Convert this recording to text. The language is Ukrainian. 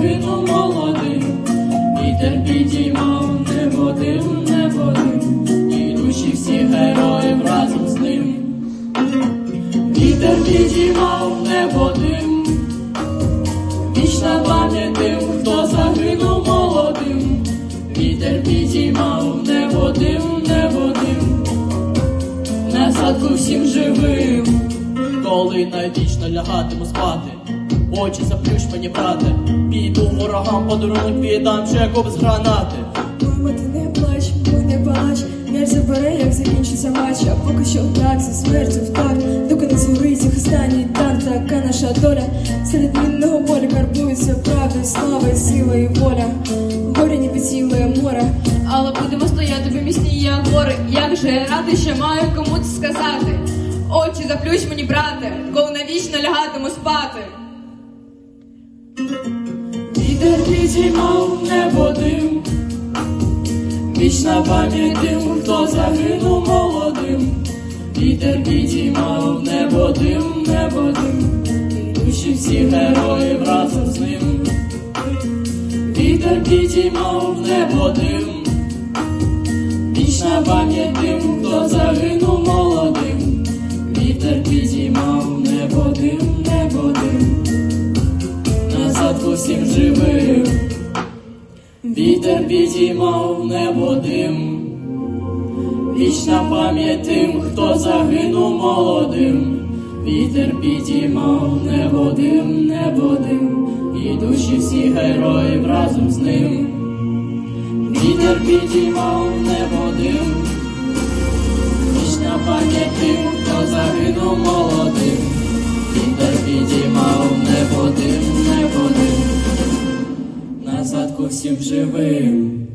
загинув молодим. Вітер підіймав небо дим, небо дим, і душі всіх героїв разом з ним. Вітер підіймав небо дим, вічна пам'ять тим, хто загинув молодим. Вітер підіймав небо дим, небо дим, на згадку всім живим, коли навічно лягатиму спати. Очі заплющ мені, брате, піду ворогам подарунок віддам, що як з гранати. Мамо, ти не плач, ой, не плач, м'яч забере, як закінчиться матч, а поки що так, зі смертю в так, доки не згорить їх останній дар, така наша доля. Серед мінного поля карбується правда, і слава, і сила, і воля. Горі не підсілує море, Але будемо стояти в місні я гори. Як же я радий, що маю кому це сказати. Очі заплющ мені, брате, коли навічно лягатиму спати. Вітер підіймав небо дим, вічна пам'ять тим, хто загинув молодим. Вітер підіймав небо дим, небо дим, душі всіх героїв разом з ним. Вітер підіймав небо дим, вічна пам'ять тим, хто загинув молодим. Вітер підіймав небо дим, небо дим назад усім живим, вітер підіймав небо дим, вічна пам'ять тим, хто загинув молодим, вітер підіймав небо дим, небо дим, і душі всіх героїв разом з ним, вітер підіймав небо дим, вічна пам'ять тим, хто загинув молодим. Ко всім живим.